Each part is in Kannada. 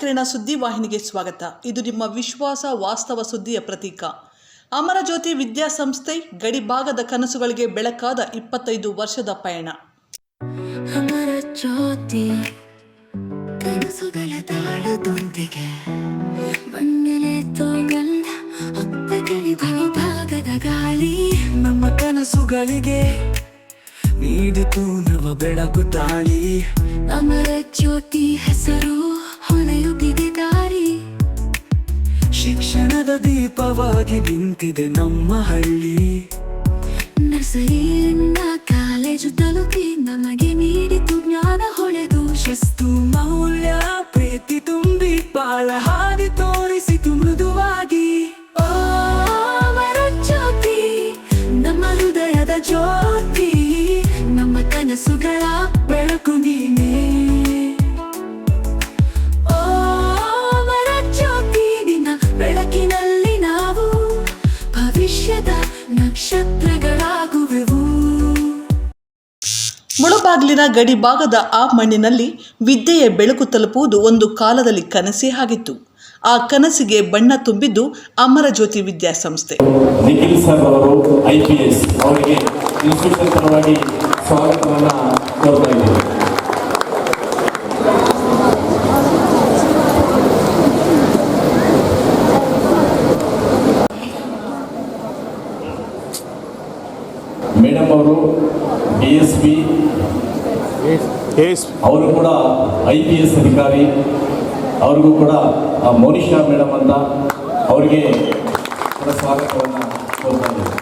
ಕಿರಣ ಸುದ್ದಿವಾಹಿನಿಗೆ ಸ್ವಾಗತ. ಇದು ನಿಮ್ಮ ವಿಶ್ವಾಸ ವಾಸ್ತವ ಸುದ್ದಿಯ ಪ್ರತೀಕ. ಅಮರಜ್ಯೋತಿ ವಿದ್ಯಾಸಂಸ್ಥೆ ಗಡಿಭಾಗದ ಕನಸುಗಳಿಗೆ ಬೆಳಕಾದ ಇಪ್ಪತ್ತೈದು ವರ್ಷದ ಪಯಣ. ಗಾಳಿ. ನಮ್ಮ ಕನಸುಗಳಿಗೆ ನೀಡಿತು ನವ ಬೆಳಕು ತಾಳಿ. ಅಮರ ಜ್ಯೋತಿ ಹೆಸರು ದಾರಿ. ಶಿಕ್ಷಣದ ದೀಪವಾಗಿ ನಿಂತಿದೆ ನಮ್ಮ ಹಳ್ಳಿ. ನರ್ಸರಿಯಿಂದ ಕಾಲೇಜು ತಲುಪಿ ನಮಗೆ ನೀಡಿತು ಜ್ಞಾನ ಹೊಳೆದು ಶಿಸ್ತು, ಮೌಲ್ಯ, ಪ್ರೀತಿ ತುಂಬಿ ಪಾಲ ಹಾದಿ ತೋರಿಸಿತು ಮೃದುವಾಗಿ. ಮುಳುಬಾಗಿಲಿನ ಗಡಿಭಾಗದ ಆ ಮಣ್ಣಿನಲ್ಲಿ ವಿದ್ಯೆಯ ಬೆಳಕು ತಲುಪುವುದು ಒಂದು ಕಾಲದಲ್ಲಿ ಕನಸೇ ಆಗಿತ್ತು. ಆ ಕನಸಿಗೆ ಬಣ್ಣ ತುಂಬಿದ್ದು ಅಮರಜ್ಯೋತಿ ವಿದ್ಯಾಸಂಸ್ಥೆ. ನಿಖಿಲ್ ಸರ್ ಅವರು ಐ ಪಿ ಎಸ್ ಅವರಿಗೆ ಇನ್ಸ್ಟಿಟ್ಯೂಷನ್ ಪರವಾಗಿ ಸ್ವಾಗತವನ್ನು ಕೋರ್ತಾ ಇದ್ದೇವೆ ಮೇಡಮ್ ಅವರು ಬಿ ಎಸ್ ಪಿ ಅವರು ಕೂಡ ಐ ಪಿ ಎಸ್ ಅಧಿಕಾರಿ, ಅವ್ರಿಗೂ ಕೂಡ ಮೋನಿಶಾ ಮೇಡಮ್ ಅಂತ ಅವರಿಗೆ ಸ್ವಾಗತವನ್ನು ಕೋರ್ತಾ ಇದ್ದೀವಿ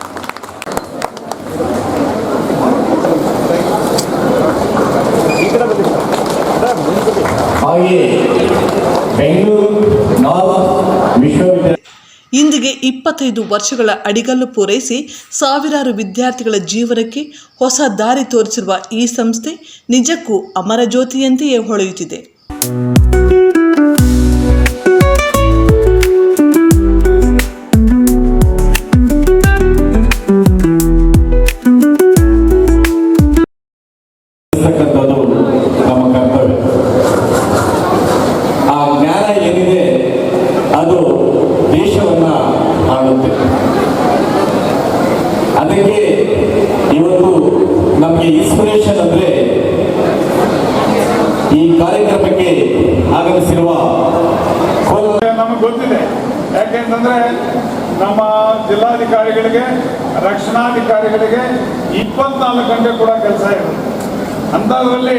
ಹಾಗೆಯೇ ಬೆಂಗಳೂರು ನಾರ್ತ್ ವಿಶ್ವವಿದ್ಯಾಲಯ ಇಂದಿಗೆ ಇಪ್ಪತ್ತೈದು ವರ್ಷಗಳ ಅಡಿಗಲ್ಲು ಪೂರೈಸಿ ಸಾವಿರಾರು ವಿದ್ಯಾರ್ಥಿಗಳ ಜೀವನಕ್ಕೆ ಹೊಸ ದಾರಿ ತೋರಿಸಿರುವ ಈ ಸಂಸ್ಥೆ ನಿಜಕ್ಕೂ ಅಮರಜ್ಯೋತಿಯಂತೆಯೇ ಹೊಳೆಯುತ್ತಿದೆ. ನಮಗೆ ಗೊತ್ತಿದೆ. ಯಾಕೆಂತಂದ್ರೆ ನಮ್ಮ ಜಿಲ್ಲಾಧಿಕಾರಿಗಳಿಗೆ, ರಕ್ಷಣಾಧಿಕಾರಿಗಳಿಗೆ ಇಪ್ಪತ್ನಾಲ್ಕು ಗಂಟೆ ಕೂಡ ಕೆಲಸ ಇರುತ್ತೆ ಅಂಥದ್ರಲ್ಲಿ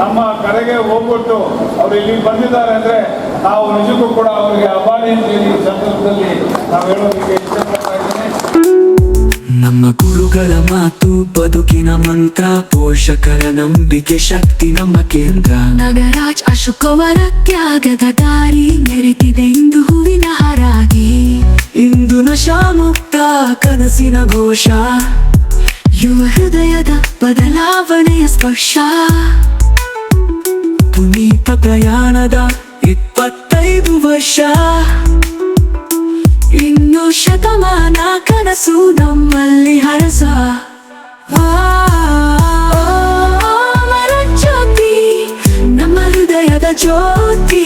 ನಮ್ಮ ಕರೆಗೆ ಹೋಗ್ಬಿಟ್ಟು ಅವ್ರು ಇಲ್ಲಿ ಬಂದಿದ್ದಾರೆ ಅಂದ್ರೆ ನಾವು ನಿಜಕ್ಕೂ ಕೂಡ ಅವರಿಗೆ ಅಭಾರಿ ಅಂತ ಹೇಳಿ ಸಂದರ್ಭದಲ್ಲಿ ನಾವು ಹೇಳೋದಕ್ಕೆ ಇಷ್ಟಪಡ್ತಾ ನಮ್ಮ ಗುರುಗಳ ಮಾತು ಬದುಕಿನ ಮಂತ್ರ ಪೋಷಕರ ನಂಬಿಕೆ ಶಕ್ತಿ ನಮ್ಮ ಕೇಂದ್ರ. ನಗರಾಜ್ ಅಶೋಕವರ ತ್ಯಾಗದ ದಾರಿ ಮೆರೆತಿದೆ ಇಂದು ಹೂವಿನ ಹಾರಾಗಿ. ಇಂದು ನಶಾಮುಕ್ತ ಕನಸಿನ ಘೋಷ. ಯುವ ಹೃದಯದ ಬದಲಾವಣೆಯ ಸ್ಪರ್ಶ. ಪುನೀತ ಪ್ರಯಾಣದ ಇಪ್ಪತ್ತೈದು ವರ್ಷ. ಇನ್ನು ಶತಮಾನ ಕನಸು ನಮ್ಮಲ್ಲಿ ಹರಸ. ಜ್ಯೋತಿ, ನಮ್ಮ ಹೃದಯದ ಜ್ಯೋತಿ,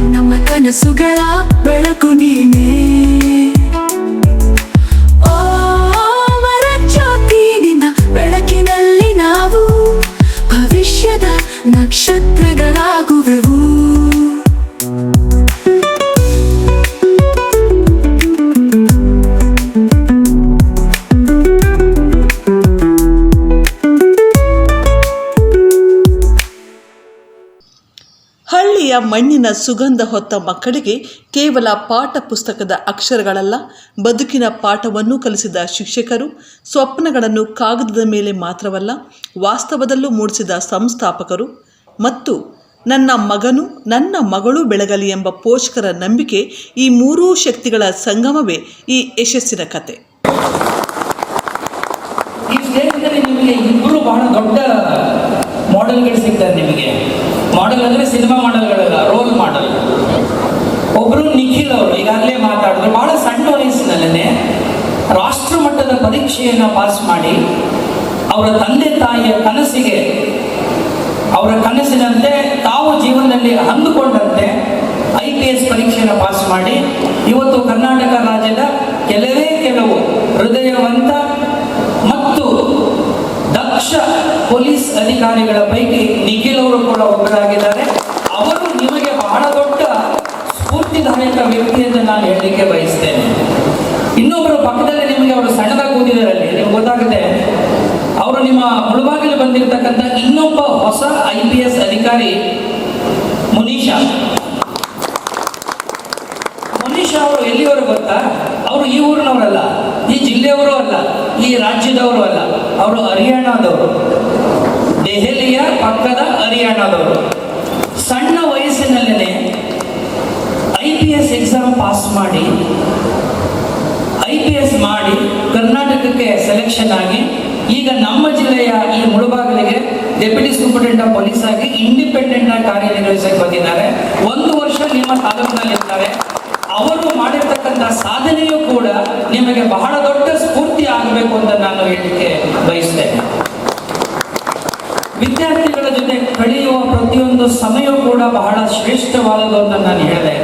ನಮ್ಮ ಕನಸುಗಳ ಬೆಳಕು ನೀನೆ. ಬೆಳಕಿನಲ್ಲಿ ನಾವು ಭವಿಷ್ಯದ ನಕ್ಷತ್ರಗಳಾಗುವೆವು. ಮಣ್ಣಿನ ಸುಗಂಧ ಹೊತ್ತ ಮಕ್ಕಳಿಗೆ ಕೇವಲ ಪಾಠ ಪುಸ್ತಕದ ಅಕ್ಷರಗಳಲ್ಲ, ಬದುಕಿನ ಪಾಠವನ್ನು ಕಲಿಸಿದ ಶಿಕ್ಷಕರು ಸ್ವಪ್ನಗಳನ್ನು ಕಾಗದದ ಮೇಲೆ ಮಾತ್ರವಲ್ಲ, ವಾಸ್ತವದಲ್ಲೂ ಮೂಡಿಸಿದ ಸಂಸ್ಥಾಪಕರು ಮತ್ತು ನನ್ನ ಮಗನು ನನ್ನ ಮಗಳು ಬೆಳಗಲಿ ಎಂಬ ಪೋಷಕರ ನಂಬಿಕೆ ಈ ಮೂರೂ ಶಕ್ತಿಗಳ ಸಂಗಮವೇ ಈ ಯಶಸ್ಸಿನ ಕತೆ. ನಿಖಿಲ್ ಅವರು ಈಗಾಗಲೇ ಮಾತಾಡಿದ್ರು. ಬಹಳ ಸಣ್ಣ ವಯಸ್ಸಿನಲ್ಲೇ ರಾಷ್ಟ್ರ ಮಟ್ಟದ ಪರೀಕ್ಷೆಯನ್ನು ಪಾಸ್ ಮಾಡಿ ಅವರ ತಂದೆ ತಾಯಿಯ ಕನಸಿಗೆ, ಅವರ ಕನಸಿನಂತೆ ತಾವು ಜೀವನದಲ್ಲಿ ಅಂದುಕೊಂಡಂತೆ ಪಿ ಎಸ್ ಪರೀಕ್ಷೆಯನ್ನು ಪಾಸ್ ಮಾಡಿ, ಇವತ್ತು ಕರ್ನಾಟಕ ರಾಜ್ಯದ ಕೆಲವೇ ಕೆಲವು ಹೃದಯವಂತ ಮತ್ತು ದಕ್ಷ ಪೊಲೀಸ್ ಅಧಿಕಾರಿಗಳ ಪೈಕಿ ನಿಖಿಲ್ ಅವರು ಕೂಡ ಒಬ್ಬರಾಗಿದ್ದಾರೆ ಅವರು ನಿಮಗೆ ಬಹಳ ದೊಡ್ಡ ಸ್ಫೂರ್ತಿದಾಯಕ ವ್ಯಕ್ತಿ ಎಂದು ನಾನು ಹೇಳಲಿಕ್ಕೆ ಬಯಸ್ತೇನೆ. ಇನ್ನೊಬ್ಬರು ಪಕ್ಕದಲ್ಲಿ ನಿಮಗೆ ಅವರು ಸಣ್ಣದಾಗಿ ಕೂತಿದ್ದಾರೆ ಅಲ್ಲಿ ನಿಮ್ಗೆ ಗೊತ್ತಾಗುತ್ತೆ, ಅವರು ನಿಮ್ಮ ಮುಳುಬಾಗಿಲು ಬಂದಿರತಕ್ಕಂಥ ಇನ್ನೊಬ್ಬ ಹೊಸ ಐ ಪಿ ಎಸ್ ಅಧಿಕಾರಿ ಮುನೀಶಾ. ಮುನೀಶಾ ಅವರು ಎಲ್ಲಿಯವರು ಗೊತ್ತಾ? ಅವರು ಈ ಊರಿನವರಲ್ಲ, ಈ ಜಿಲ್ಲೆಯವರು ಅಲ್ಲ, ಈ ರಾಜ್ಯದವರು ಅಲ್ಲ. ಅವರು ಹರಿಯಾಣದವರು. ದೆಹಲಿಯ ಪಕ್ಕದ ಹರಿಯಾಣದವರು ಸಣ್ಣ ವಯಸ್ಸಿನಲ್ಲೇ I P S exam pass ಮಾಡಿ, ಐ ಪಿ ಎಸ್ ಮಾಡಿ ಕರ್ನಾಟಕಕ್ಕೆ ಸೆಲೆಕ್ಷನ್ ಆಗಿ, ಈಗ ನಮ್ಮ ಜಿಲ್ಲೆಯ ಈ ಮುಳುಬಾಗಿಲಿಗೆ ಡೆಪ್ಯೂಟಿ ಸೂಪರಿಂಟೆಂಡೆಂಟ್ ಆಫ್ ಪೊಲೀಸ್ ಆಗಿ ಇಂಡಿಪೆಂಡೆಂಟ್ ಆಗಿ ಕಾರ್ಯನಿರ್ವಹಿಸಕ್ಕೆ ಬಂದಿದ್ದಾರೆ. ಒಂದು ವರ್ಷ ನಿಮ್ಮ ತಾಲೂಕಿನಲ್ಲಿ ಇರ್ತಾರೆ ಅವರು ಮಾಡಿರ್ತಕ್ಕಂಥ ಸಾಧನೆಯೂ ಕೂಡ ನಿಮಗೆ ಬಹಳ ದೊಡ್ಡ ಸ್ಫೂರ್ತಿ ಆಗಬೇಕು ಅಂತ ನಾನು ಹೇಳಲಿಕ್ಕೆ ಬಯಸ್ತೇನೆ. ವಿದ್ಯಾರ್ಥಿಗಳ ಜೊತೆ ಕಳೆಯುವ ಪ್ರತಿಯೊಂದು ಸಮಯ ಕೂಡ ಬಹಳ ಶ್ರೇಷ್ಠವಾದದ್ದು ಅಂತ ನಾನು ಹೇಳಿದೆ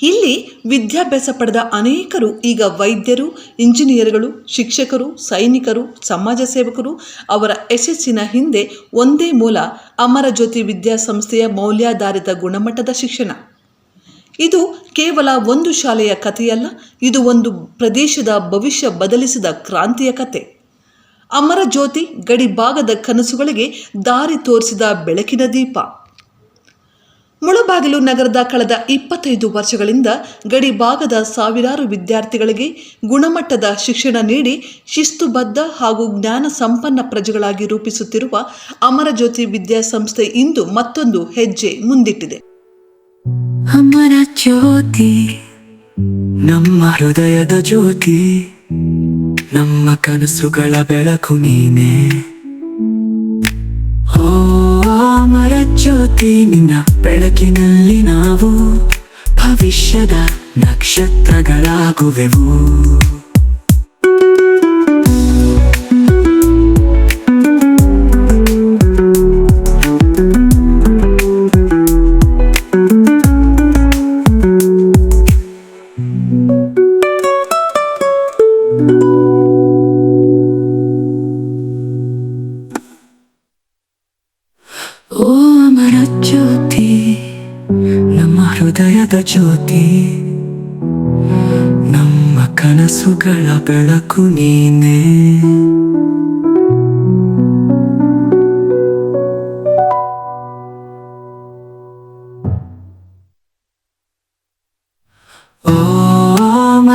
ಇಲ್ಲೇ ವಿದ್ಯಾಭ್ಯಾಸ ಪಡೆದ ಅನೇಕರು, ಈಗ ವೈದ್ಯರು, ಇಂಜಿನಿಯರ್ಗಳು, ಶಿಕ್ಷಕರು, ಸೈನಿಕರು, ಸಮಾಜ ಸೇವಕರು ಅವರ ಯಶಸ್ಸಿನ ಹಿಂದೆ ಒಂದೇ ಮೂಲ ಅಮರಜ್ಯೋತಿ ವಿದ್ಯಾಸಂಸ್ಥೆಯ ಮೌಲ್ಯಾಧಾರಿತ ಗುಣಮಟ್ಟದ ಶಿಕ್ಷಣ. ಇದು ಕೇವಲ ಒಂದು ಶಾಲೆಯ ಕಥೆಯಲ್ಲ, ಇದು ಒಂದು ಪ್ರದೇಶದ ಭವಿಷ್ಯ ಬದಲಿಸಿದ ಕ್ರಾಂತಿಯ ಕತೆ ಅಮರ ಜ್ಯೋತಿ ಗಡಿಭಾಗದ ಕನಸುಗಳಿಗೆ ದಾರಿ ತೋರಿಸಿದ ಬೆಳಕಿನ ದೀಪ. ಮುಳಬಾಗಿಲು ನಗರದ ಕಳೆದ ಇಪ್ಪತ್ತೈದು ವರ್ಷಗಳಿಂದ ಗಡಿ ಭಾಗದ ಸಾವಿರಾರು ವಿದ್ಯಾರ್ಥಿಗಳಿಗೆ ಗುಣಮಟ್ಟದ ಶಿಕ್ಷಣ ನೀಡಿ ಶಿಸ್ತುಬದ್ಧ ಹಾಗೂ ಜ್ಞಾನ ಸಂಪನ್ನ ಪ್ರಜೆಗಳಾಗಿ ರೂಪಿಸುತ್ತಿರುವ ಅಮರಜ್ಯೋತಿ ವಿದ್ಯಾಸಂಸ್ಥೆ ಇಂದು ಮತ್ತೊಂದು ಹೆಜ್ಜೆ ಮುಂದಿಟ್ಟಿದೆ. ಅಮರ ಜ್ಯೋತಿ, ನಮ್ಮ ಹೃದಯದ ಜ್ಯೋತಿ, ನಮ್ಮ ಕನಸುಗಳ ಬೆಳಕು ನೀನೆ. ಜ್ಯೋತಿ ನಿನ್ನ ಬೆಳಕಿನಲ್ಲಿ ನಾವು ಭವಿಷ್ಯದ ನಕ್ಷತ್ರಗಳಾಗುವೆವು.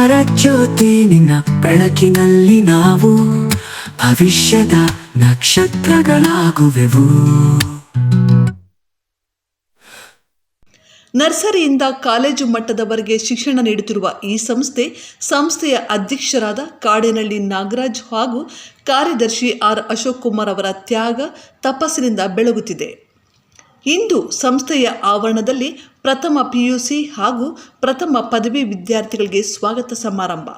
ಅಮರ ನಿನ್ನ ಬೆಳಕಿನಲ್ಲಿ ನಾವು ಭವಿಷ್ಯದ ನಕ್ಷತ್ರಗಳಾಗುವೆವು. ನರ್ಸರಿಯಿಂದ ಕಾಲೇಜು ಮಟ್ಟದವರೆಗೆ ಶಿಕ್ಷಣ ನೀಡುತ್ತಿರುವ ಈ ಸಂಸ್ಥೆ, ಸಂಸ್ಥೆಯ ಅಧ್ಯಕ್ಷರಾದ ಕಾಡೇನಳ್ಳಿ ನಾಗರಾಜ್ ಹಾಗೂ ಕಾರ್ಯದರ್ಶಿ ಆರ್ ಅಶೋಕ್ ಕುಮಾರ್ ಅವರ ತ್ಯಾಗ ತಪಸ್ಸಿನಿಂದ ಬೆಳಗುತ್ತಿದೆ. ಇಂದು ಸಂಸ್ಥೆಯ ಆವರಣದಲ್ಲಿ ಪ್ರಥಮ ಪಿಯುಸಿ ಹಾಗೂ ಪ್ರಥಮ ಪದವಿ ವಿದ್ಯಾರ್ಥಿಗಳಿಗೆ ಸ್ವಾಗತ ಸಮಾರಂಭ.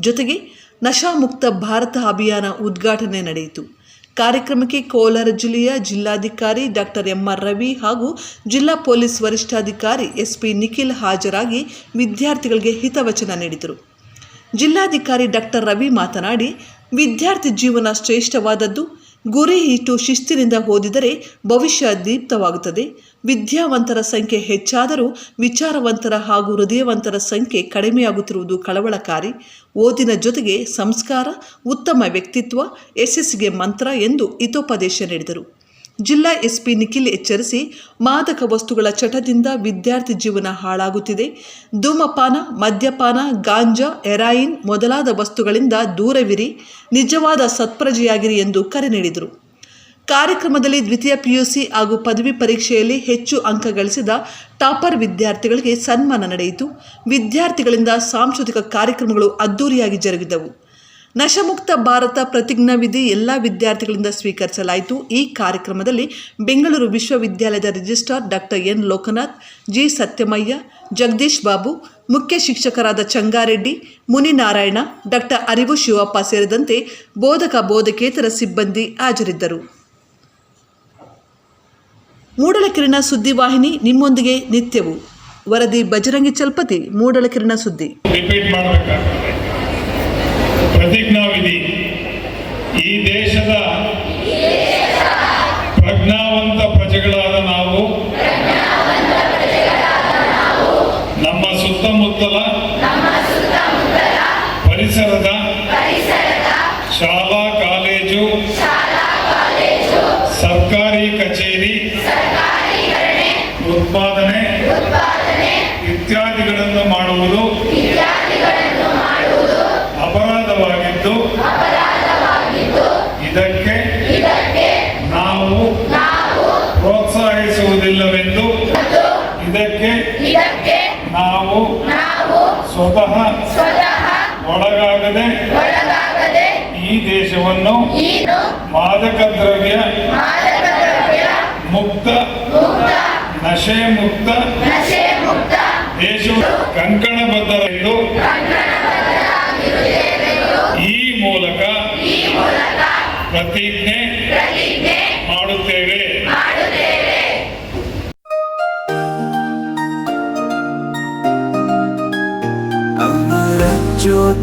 ಜೊತೆಗೆ ನಶಾಮುಕ್ತ ಭಾರತ ಅಭಿಯಾನ ಉದ್ಘಾಟನೆ ನಡೆಯಿತು. ಕಾರ್ಯಕ್ರಮಕ್ಕೆ ಕೋಲಾರ ಜಿಲ್ಲೆಯ ಜಿಲ್ಲಾಧಿಕಾರಿ ಡಾಕ್ಟರ್ ಎಂಆರ್ ರವಿ ಹಾಗೂ ಜಿಲ್ಲಾ ಪೊಲೀಸ್ ವರಿಷ್ಠಾಧಿಕಾರಿ ಎಸ್ಪಿ ನಿಖಿಲ್ ಹಾಜರಾಗಿ ವಿದ್ಯಾರ್ಥಿಗಳಿಗೆ ಹಿತವಚನ ನೀಡಿದರು. ಜಿಲ್ಲಾಧಿಕಾರಿ ಡಾಕ್ಟರ್ ರವಿ ಮಾತನಾಡಿ, ವಿದ್ಯಾರ್ಥಿ ಜೀವನ ಶ್ರೇಷ್ಠವಾದದ್ದು ಗುರಿ ಇಟ್ಟು ಶಿಸ್ತಿನಿಂದ ಓದಿದರೆ ಭವಿಷ್ಯ ದೀಪ್ತವಾಗುತ್ತದೆ. ವಿದ್ಯಾವಂತರ ಸಂಖ್ಯೆ ಹೆಚ್ಚಾದರೂ ವಿಚಾರವಂತರ ಹಾಗೂ ಹೃದಯವಂತರ ಸಂಖ್ಯೆ ಕಡಿಮೆಯಾಗುತ್ತಿರುವುದು ಕಳವಳಕಾರಿ. ಓದಿನ ಜೊತೆಗೆ ಸಂಸ್ಕಾರ, ಉತ್ತಮ ವ್ಯಕ್ತಿತ್ವ, ಯಶಸ್ಸಿಗೆ ಮಂತ್ರ ಎಂದು ಹಿತೋಪದೇಶ ನೀಡಿದರು. ಜಿಲ್ಲಾ ಎಸ್ಪಿ ನಿಖಿಲ್ ಎಚ್ಚರಿಸಿ ಮಾದಕ ವಸ್ತುಗಳ ಚಟದಿಂದ ವಿದ್ಯಾರ್ಥಿ ಜೀವನ ಹಾಳಾಗುತ್ತಿದೆ. ಧೂಮಪಾನ, ಮದ್ಯಪಾನ, ಗಾಂಜಾ ಎರಾಯಿನ್ ಮೊದಲಾದ ವಸ್ತುಗಳಿಂದ ದೂರವಿರಿ, ನಿಜವಾದ ಸತ್ಪ್ರಜೆಯಾಗಿರಿ ಎಂದು ಕರೆ ನೀಡಿದರು. ಕಾರ್ಯಕ್ರಮದಲ್ಲಿ ದ್ವಿತೀಯ ಪಿಯುಸಿ ಹಾಗೂ ಪದವಿ ಪರೀಕ್ಷೆಯಲ್ಲಿ ಹೆಚ್ಚು ಅಂಕ ಗಳಿಸಿದ ಟಾಪರ್ ವಿದ್ಯಾರ್ಥಿಗಳಿಗೆ ಸನ್ಮಾನ ನಡೆಯಿತು. ವಿದ್ಯಾರ್ಥಿಗಳಿಂದ ಸಾಂಸ್ಕೃತಿಕ ಕಾರ್ಯಕ್ರಮಗಳು ಅದ್ದೂರಿಯಾಗಿ ಜರುಗಿದವು. ನಶಮುಕ್ತ ಭಾರತ ಪ್ರತಿಜ್ಞಾ ವಿಧಿ ಎಲ್ಲ ವಿದ್ಯಾರ್ಥಿಗಳಿಂದ ಸ್ವೀಕರಿಸಲಾಯಿತು. ಈ ಕಾರ್ಯಕ್ರಮದಲ್ಲಿ ಬೆಂಗಳೂರು ವಿಶ್ವವಿದ್ಯಾಲಯದ registrar doctor N Lokanath, G Satyamayya, Jagadish Babu, ಮುಖ್ಯ ಶಿಕ್ಷಕರಾದ ಚಂಗಾರೆಡ್ಡಿ, ಮುನಿನಾರಾಯಣ, ಡಾಕ್ಟರ್ ಅರಿವು ಶಿವಪ್ಪ ಸೇರಿದಂತೆ ಬೋಧಕ ಬೋಧಕೇತರ ಸಿಬ್ಬಂದಿ ಹಾಜರಿದ್ದರು. ಮೂಡಲಕಿರಣ ಸುದ್ದಿವಾಹಿನಿ ನಿಮ್ಮೊಂದಿಗೆ ನಿತ್ಯವು. ವರದಿ ಬಜರಂಗಿ ಚಲ್ಪತಿ, ಮೂಡಲಕಿರಣ ಸುದ್ದಿ. ಪ್ರೋತ್ಸಾಹಿಸುವುದಿಲ್ಲವೆಂದು ಇದಕ್ಕೆ ನಾವು ಸ್ವತಃ ಒಳಗಾಗದೆ ಈ ದೇಶವನ್ನು ಮಾದಕ ದ್ರವ್ಯ ಮುಕ್ತ ನಶೆ ಮುಕ್ತ ದೇಶವು ಕಂಕಣಬದ್ಧರೆಂದು ಈ ಮೂಲಕ ಪ್ರತಿಜ್ಞೆ ಮಾಡುತ್ತೇವೆ.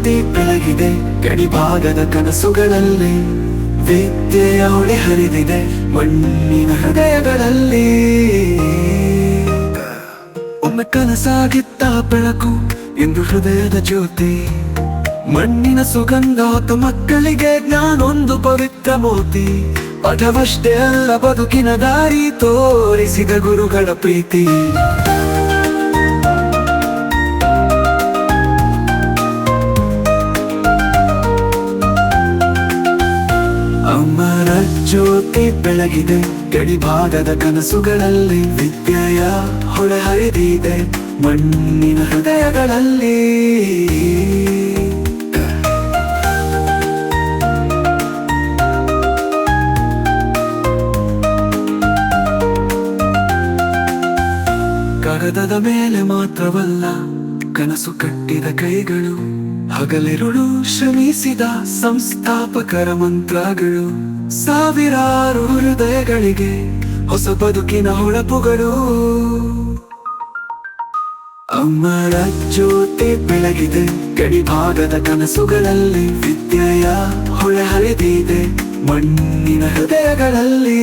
ಜ್ಯೋತಿ ಬೆಳಗಿದೆ. ಗಡಿಭಾಗದ ಕನಸುಗಳಲ್ಲಿ ವಿದ್ಯೆಯ ಹೊಳೆ ಹರಿದಿದೆ. ಮಣ್ಣಿನ ಹೃದಯಗಳಲ್ಲಿ ಒಮ್ಮೆ ಕನಸಾಗಿತ್ತ ಬೆಳಕು ಎಂದು ಹೃದಯದ ಜ್ಯೋತಿ. ಮಣ್ಣಿನ ಸುಗಂಧ ಮಕ್ಕಳಿಗೆ ಜ್ಞಾನೊಂದು ಪವಿತ್ರ ಮೋತಿ ಪಠವಷ್ಟೇ ಅಲ್ಲ ಬದುಕಿನ ದಾರಿ ತೋರಿಸಿದ ಗುರುಗಳ ಪ್ರೀತಿ. ಜ್ಯೋತಿ ಬೆಳಗಿದೆ. ಗಡಿಭಾಗದ ಕನಸುಗಳಲ್ಲಿ ವಿದ್ಯೆಯ ಹೊಳೆ ಹರಿದಿದೆ. ಮಣ್ಣಿನ ಹೃದಯಗಳಲ್ಲಿ. ಕಾಗದದ ಮೇಲೆ ಮಾತ್ರವಲ್ಲ, ಕನಸು ಕಟ್ಟಿದ ಕೈಗಳು, ಹಗಲಿರುಳು ಶ್ರಮಿಸಿದ ಸಂಸ್ಥಾಪಕರ ಮಂತ್ರಗಳು. ಸಾವಿರಾರು ಹೃದಯಗಳಿಗೆ ಹೊಸ ಬದುಕಿನ ಹೊಳಪುಗಳು. ಅಮರ ಜ್ಯೋತಿ ಬೆಳಗಿದೆ, ಗಡಿಭಾಗದ ಕನಸುಗಳಲ್ಲಿ ವಿದ್ಯೆಯ ಹೊಳೆ ಹರಿದಿದೆ, ಮಣ್ಣಿನ ಹೃದಯಗಳಲ್ಲಿ.